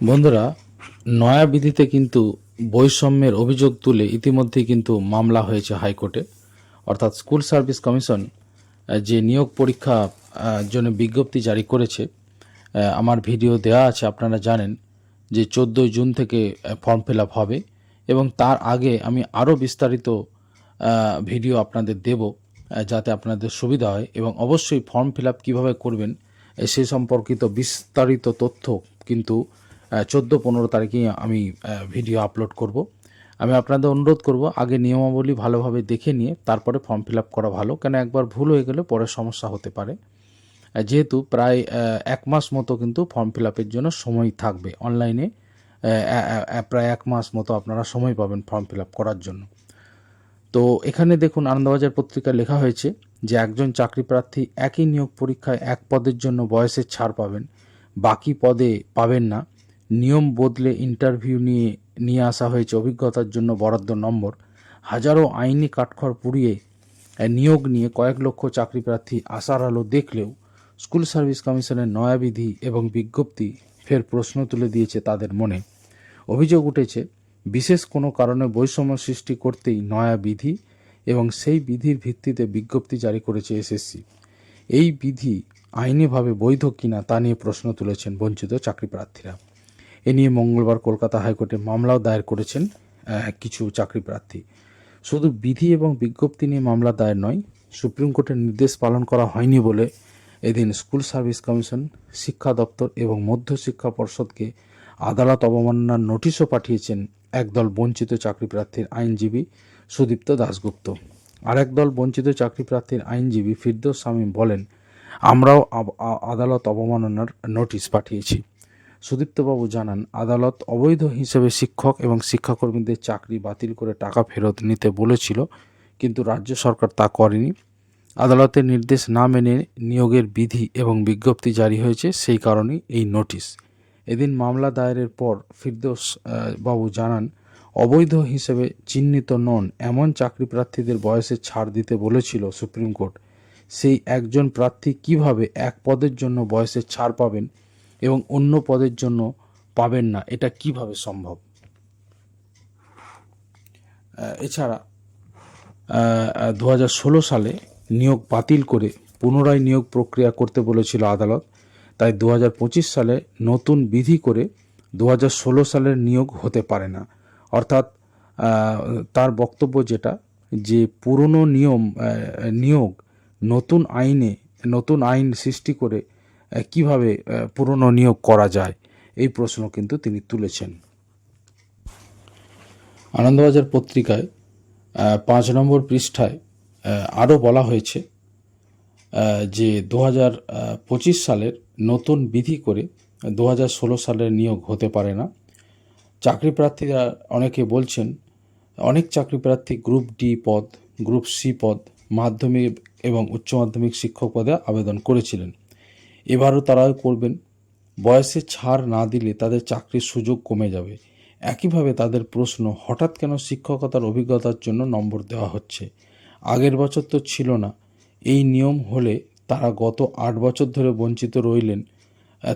বন্ধুরা, নয়া বিধিতে কিন্তু বৈষম্যের অভিযোগ তুলে ইতিমধ্যেই কিন্তু মামলা হয়েছে হাইকোর্টে। অর্থাৎ স্কুল সার্ভিস কমিশন যে নিয়োগ পরীক্ষা জন্য বিজ্ঞপ্তি জারি করেছে আমার ভিডিও দেওয়া আছে, আপনারা জানেন যে চোদ্দোই জুন থেকে ফর্ম ফিল হবে এবং তার আগে আমি আরও বিস্তারিত ভিডিও আপনাদের দেব যাতে আপনাদের সুবিধা হয় এবং অবশ্যই ফর্ম ফিল আপ কীভাবে করবেন সে সম্পর্কিত বিস্তারিত তথ্য কিন্তু চোদ্দ পনেরো তারিখে আমি ভিডিও আপলোড করব। আমি আপনাদের অনুরোধ করব আগে নিয়মাবলী ভালোভাবে দেখে নিয়ে তারপরে ফর্ম ফিল করা ভালো। কেন একবার ভুল হয়ে গেলে পরে সমস্যা হতে পারে। যেহেতু প্রায় এক মাস মতো কিন্তু ফর্ম ফিল জন্য সময় থাকবে অনলাইনে প্রায় এক মাস মতো আপনারা সময় পাবেন ফর্ম ফিল করার জন্য। তো এখানে দেখুন আনন্দবাজার পত্রিকায় লেখা হয়েছে যে একজন চাকরি প্রার্থী একই নিয়োগ পরীক্ষায় এক পদের জন্য বয়সের ছাড় পাবেন। বাকি পদে পাবেন না। নিয়ম বদলে ইন্টারভিউ নিয়ে নিয়ে আসা হয়েছে অভিজ্ঞতার জন্য বরাদ্দ নম্বর। হাজারো আইনি কাঠখড় পুড়িয়ে নিয়োগ নিয়ে কয়েক লক্ষ চাকরি প্রার্থী আশার আলো দেখলেও স্কুল সার্ভিস কমিশনের নয়া বিধি এবং বিজ্ঞপ্তি ফের প্রশ্ন তুলে দিয়েছে তাদের মনে। অভিযোগ উঠেছে, বিশেষ কোনো কারণে বৈষম্য সৃষ্টি করতেই নয়া বিধি এবং সেই বিধির ভিত্তিতে বিজ্ঞপ্তি জারি করেছে এসএসসি। এই বিধি আইনিভাবে বৈধ কিনা তা নিয়ে প্রশ্ন তুলেছেন বঞ্চিত চাকরি প্রার্থীরা। এ নিয়ে মঙ্গলবার কলকাতা হাইকোর্টে মামলাও দায়ের করেছেন কিছু চাকরি প্রার্থী। শুধু বিধি এবং বিজ্ঞপ্তি নিয়ে মামলা দায়ের নয়, সুপ্রিম কোর্টের নির্দেশ পালন করা হয়নি বলে এদিন স্কুল সার্ভিস কমিশন, শিক্ষা দপ্তর এবং মধ্য শিক্ষা পর্ষদকে আদালত অবমাননার নোটিশও পাঠিয়েছেন একদল বঞ্চিত চাকরি প্রার্থীর আইনজীবী সুদীপ্ত দাশগুপ্ত। আরেক দল বঞ্চিত চাকরি প্রার্থীর আইনজীবী ফিরদৌস শামীম বলেন, আমরাও আদালত অবমাননার নোটিশ পাঠিয়েছি। সুদীপ্তবাবু জানান, আদালত অবৈধ হিসেবে শিক্ষক এবং শিক্ষাকর্মীদের চাকরি বাতিল করে টাকা ফেরত নিতে বলেছিল, কিন্তু রাজ্য সরকার তা করেনি। আদালতের নির্দেশ না মেনে নিয়োগের বিধি এবং বিজ্ঞপ্তি জারি হয়েছে, সেই কারণেই এই নোটিশ। এদিন মামলা দায়েরের পর ফিরদোস বাবু জানান, অবৈধ হিসেবে চিহ্নিত নন, এমন চাকরি প্রার্থীদের বয়সে ছাড় দিতে বলেছিল সুপ্রিম কোর্ট। সেই একজন প্রার্থী কীভাবে এক পদের জন্য বয়সে ছাড় পাবেন এবং অন্য পদের জন্য পাবেন না। এটা কীভাবে সম্ভব? এছাড়া দু ষোলো সালে নিয়োগ বাতিল করে পুনরায় নিয়োগ প্রক্রিয়া করতে বলেছিল আদালত। তাই দু হাজার পঁচিশ সালে নতুন বিধি করে দু ষোলো সালের নিয়োগ হতে পারে না। অর্থাৎ তার বক্তব্য যেটা, যে পুরনো নিয়ম নিয়োগ নতুন আইনে, নতুন আইন সৃষ্টি করে কীভাবে নিয়োগ করা যায়? এই প্রশ্ন কিন্তু তিনি তুলেছেন। আনন্দবাজার পত্রিকায় পাঁচ নম্বর পৃষ্ঠায় আরও বলা হয়েছে যে দু পঁচিশ সালের নতুন বিধি করে দু ষোলো সালের নিয়োগ হতে পারে না। চাকরি প্রার্থীরা অনেকে বলছেন, অনেক চাকরি প্রার্থী গ্রুপ ডি পদ, গ্রুপ সি পদ, মাধ্যমিক এবং উচ্চ মাধ্যমিক শিক্ষক পদে আবেদন করেছিলেন। এবারও তারাও করবেন। বয়সে ছাড় না দিলে তাদের চাকরির সুযোগ কমে যাবে। একইভাবে তাদের প্রশ্ন, হঠাৎ কেন শিক্ষকতার অভিজ্ঞতার জন্য নম্বর দেওয়া হচ্ছে? আগের বছর তো ছিল না। এই নিয়ম হলে তারা গত আট বছর ধরে বঞ্চিত রইলেন,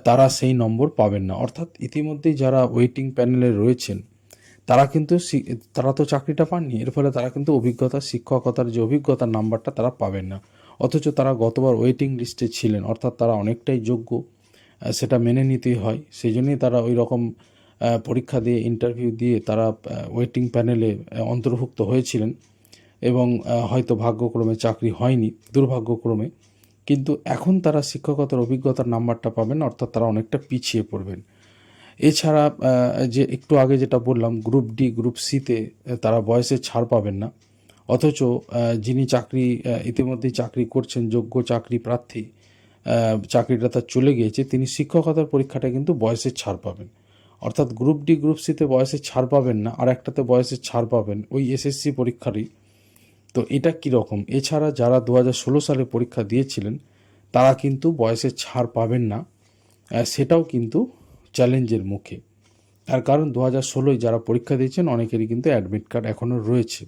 তারা সেই নম্বর পাবেন না। অর্থাৎ ইতিমধ্যেই যারা ওয়েটিং প্যানেলে রয়েছেন, তারা কিন্তু তারা তো চাকরিটা পাননি। এর ফলে তারা কিন্তু অভিজ্ঞতা, শিক্ষকতার যে অভিজ্ঞতার নাম্বারটা তারা পাবেন না। অথচ তারা গতবার ওয়েটিং লিস্টে ছিলেন, অর্থাৎ তারা অনেকটাই যোগ্য সেটা মেনে নিতেই হয়। সেই জন্যই তারা ওই রকম পরীক্ষা দিয়ে ইন্টারভিউ দিয়ে তারা ওয়েটিং প্যানেলে অন্তর্ভুক্ত হয়েছিলেন এবং হয়তো ভাগ্যক্রমে চাকরি হয়নি, দুর্ভাগ্যক্রমে। কিন্তু এখন তারা শিক্ষকতার অভিজ্ঞতার নাম্বারটা পাবেন, অর্থাৎ তারা অনেকটা পিছিয়ে পড়বেন। এছাড়া যে একটু আগে যেটা বললাম গ্রুপ ডি গ্রুপ সিতে তারা বয়সে ছাড় পাবেন না। অথচ যিনি চাকরি ইতিমধ্যেই চাকরি করছেন, যোগ্য চাকরি প্রার্থী চাকরিটা তার চলে গিয়েছে, তিনি শিক্ষকতার পরীক্ষাটা কিন্তু বয়সের ছাড় পাবেন। অর্থাৎ গ্রুপ ডি গ্রুপ সিতে বয়সে ছাড় পাবেন না, আর একটাতে বয়সের ছাড় পাবেন ওই এসএসসি পরীক্ষারই। তো এটা কীরকম এছাড়া যারা দু হাজার ষোলো সালে পরীক্ষা দিয়েছিলেন, তারা কিন্তু বয়সে ছাড় পাবেন না সেটাও কিন্তু চ্যালেঞ্জের মুখে। তার কারণ দু হাজার ষোলোয় যারা পরীক্ষা দিয়েছেন, অনেকেরই কিন্তু অ্যাডমিট কার্ড এখনও রয়েছে।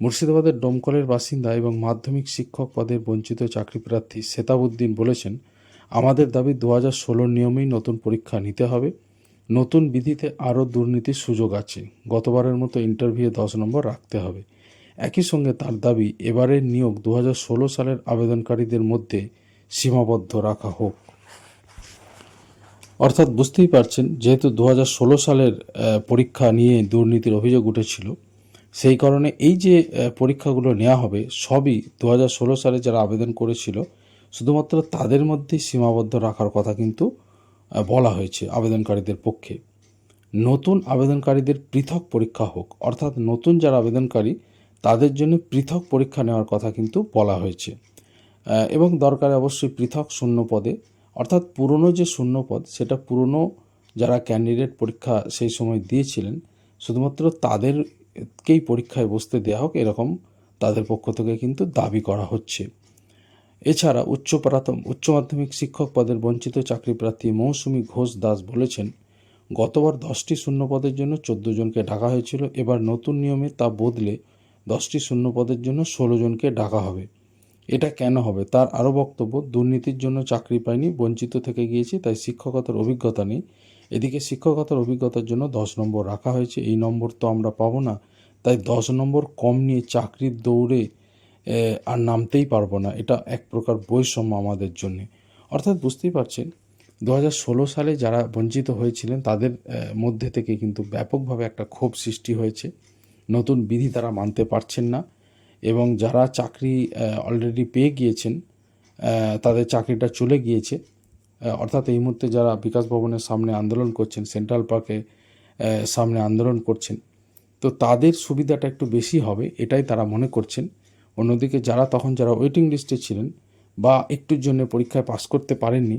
মুর্শিদাবাদের ডোমকলের বাসিন্দা এবং মাধ্যমিক শিক্ষক পদের বঞ্চিত চাকরি প্রার্থী সেতাবুদ্দিন বলেছেন, আমাদের দাবি দু হাজার ষোলোর নিয়মেই নতুন পরীক্ষা নিতে হবে। নতুন বিধিতে আরও দুর্নীতির সুযোগ আছে। গতবারের মতো ইন্টারভিউ দশ নম্বর রাখতে হবে। একই সঙ্গে তার দাবি, এবারের নিয়োগ দু হাজার ষোলো সালের আবেদনকারীদের মধ্যে সীমাবদ্ধ রাখা হোক। অর্থাৎ বুঝতেই পারছেন, যেহেতু দু হাজার ষোলো সালের পরীক্ষা নিয়ে দুর্নীতির অভিযোগ উঠেছিল সেই কারণে এই যে পরীক্ষাগুলো নেওয়া হবে, সবই দু হাজার ষোলো সালে যারা আবেদন করেছিল, শুধুমাত্র তাদের মধ্যেই সীমাবদ্ধ রাখার কথা কিন্তু বলা হয়েছে আবেদনকারীদের পক্ষে। নতুন আবেদনকারীদের পৃথক পরীক্ষা হোক, অর্থাৎ নতুন যারা আবেদনকারী, তাদের জন্য পৃথক পরীক্ষা নেওয়ার কথা কিন্তু বলা হয়েছে। এবং দরকারে অবশ্যই পৃথক শূন্য পদে, অর্থাৎ পুরনো যে শূন্য পদ, সেটা পুরনো যারা ক্যান্ডিডেট পরীক্ষা সেই সময় দিয়েছিলেন, শুধুমাত্র তাদেরকেই পরীক্ষায় বসতে দেওয়া হোক, এরকম তাদের পক্ষ থেকে কিন্তু দাবি করা হচ্ছে। এছাড়া উচ্চ প্রাথম, উচ্চ মাধ্যমিক শিক্ষক পদের বঞ্চিত চাকরি প্রার্থী মৌসুমী ঘোষ দাস বলেছেন, গতবার দশটি শূন্য পদের জন্য চোদ্দ জনকে ডাকা হয়েছিল, এবার নতুন নিয়মে তা বদলে দশটি শূন্য পদের জন্য ষোলো জনকে ডাকা হবে। এটা কেন হবে? তার আরও বক্তব্য, দুর্নীতির জন্য চাকরি পায়নি, বঞ্চিত থেকে গিয়েছি, তাই শিক্ষকতার অভিজ্ঞতা নেই। এদিকে শিক্ষকতার অভিজ্ঞতার জন্য দশ নম্বর রাখা হয়েছে। এই নম্বর তো আমরা পাবো না। তাই দশ নম্বর কম নিয়ে চাকরির দৌড়ে আর নামতেই পারব না। এটা এক প্রকার বৈষম্য আমাদের জন্য। অর্থাৎ বুঝতেই পারছেন, দু হাজার ষোলো সালে যারা বঞ্চিত হয়েছিলেন, তাদের মধ্যে থেকে কিন্তু ব্যাপকভাবে একটা ক্ষোভ সৃষ্টি হয়েছে। নতুন বিধি তারা মানতে পারছেন না এবং যারা চাকরি অলরেডি পেয়ে গিয়েছেন তাদের চাকরিটা চলে গিয়েছে। অর্থাৎ এই মুহূর্তে যারা বিকাশ ভবনের সামনে আন্দোলন করছেন সেন্ট্রাল পার্কে সামনে আন্দোলন করছেন, তো তাদের সুবিধাটা একটু বেশি হবে, এটাই তারা মনে করছেন। অন্যদিকে যারা তখন যারা ওয়েটিং লিস্টে ছিলেন বা একটুর জন্য পরীক্ষায় পাস করতে পারেননি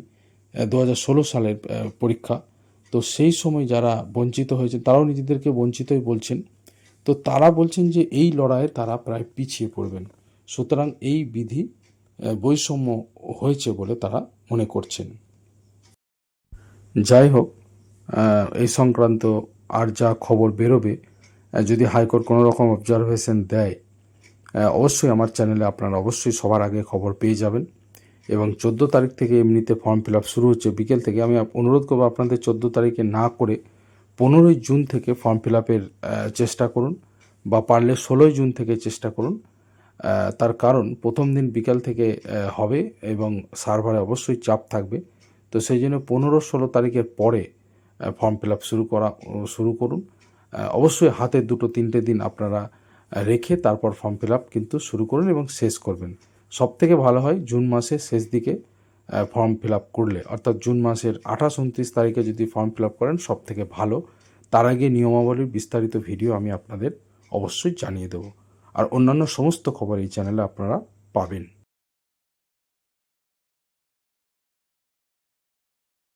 দু হাজার ষোলো সালের পরীক্ষা, তো সেই সময় যারা বঞ্চিত হয়েছেন, তারাও নিজেদেরকে বঞ্চিতই বলছেন। তো তারা বলছেন যে এই লড়াইয়ে তারা প্রায় পিছিয়ে পড়বেন। সুতরাং এই বিধি বৈষম্য হয়েছে বলে তারা মনে করছেন। যাই হোক এই সংক্রান্ত আর যা খবর বেরোবে যদি হাইকোর্ট কোনো রকম অবজারভেশন দেয় অবশ্যই আমার চ্যানেলে আপনারা অবশ্যই সবার আগে খবর পেয়ে যাবেন। এবং চোদ্দ তারিখ থেকে এমনিতে ফর্ম ফিল আপ শুরু হচ্ছে, বিকেল থেকে আমি অনুরোধ করব আপনাদের চোদ্দ তারিখে না করে পনেরোই জুন থেকে ফর্ম ফিল আপের চেষ্টা করুন, বা পারলে ষোলোই জুন থেকে চেষ্টা করুন। তার কারণ প্রথম দিন বিকাল থেকে হবে এবং সার্ভারে অবশ্যই চাপ থাকবে। তো সেই জন্য পনেরো ষোলো তারিখের পরে ফর্ম ফিল আপ শুরু করা, শুরু করুন। অবশ্যই হাতে দুটো তিনটে দিন আপনারা রেখে তারপর ফর্ম ফিল আপ কিন্তু শুরু করুন এবং শেষ করবেন। সব থেকে ভালো হয় জুন মাসের শেষ দিকে ফর্ম ফিল আপ করলে। অর্থাৎ জুন মাসের আঠাশ, উনত্রিশ তারিখে যদি ফর্ম ফিল আপ করেন সব থেকে ভালো। তার আগে নিয়মাবলীর বিস্তারিত ভিডিও আমি আপনাদের অবশ্যই জানিয়ে দেবো। আর অন্যান্য সমস্ত খবর এই চ্যানেলে আপনারা পাবেন।